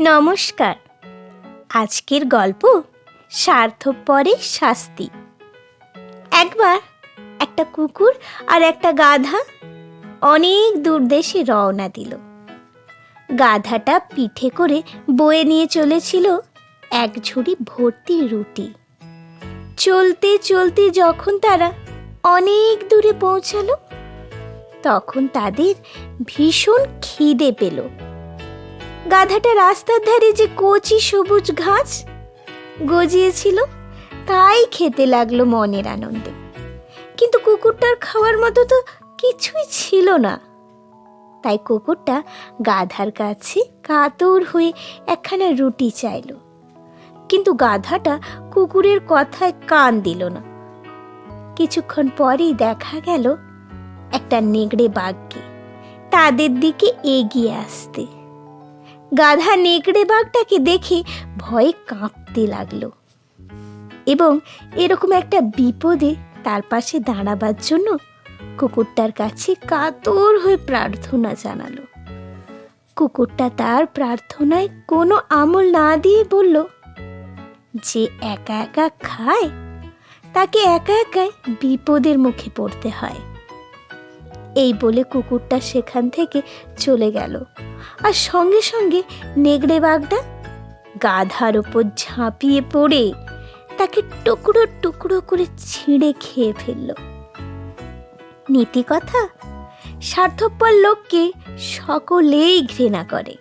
নমস্কার। আজকের গল্প স্বার্থপরের শাস্তি। একবার একটা কুকুর আর একটা গাধা অনেক দূর দেশে রওনা দিল। গাধাটা পিঠে করে বয়ে নিয়ে চলেছিল এক ঝুড়ি ভর্তি রুটি। চলতে চলতে যখন তারা অনেক দূরে পৌঁছালো, তখন তাদের ভীষণ খিদে পেল। গাধাটা রাস্তার ধারে যে কচি সবুজ ঘাস গজিয়েছিল, তাই খেতে লাগল মনের আনন্দে। কিন্তু কুকুরটার খাওয়ার মতো তো কিছুই ছিল না। তাই কুকুরটা গাধার কাছে কাতর হয়ে একখানা রুটি চাইলো। কিন্তু গাধাটা কুকুরের কথায় কান দিল না। কিছুক্ষণ পরেই দেখা গেল একটা নেগড়ে বাঘকে তাদের দিকে এগিয়ে আসতে। গাধা নেকড়ে বাঘটাকে দেখে ভয়ে কাঁপতে লাগল। এবং এরকম একটা বিপদে তার পাশে দাঁড়াবার জন্য কুকুরটার কাছে কাতর হয়ে প্রার্থনা জানালো। কুকুরটা তার প্রার্থনায় কোনো আমল না দিয়ে বলল, যে একা একা খায়, তাকে একা একাই বিপদের মুখে পড়তে হয়। এই বলে কুকুরটা সেখান থেকে চলে গেল। আর সঙ্গে সঙ্গে নেগড়ে বাগদা গাধার ওপর ঝাঁপিয়ে পড়ে তাকে টুকরো টুকরো করে ছিঁড়ে খেয়ে ফেলল। নীতি কথা, স্বার্থপর লোককে সকলেই ঘৃণা করে।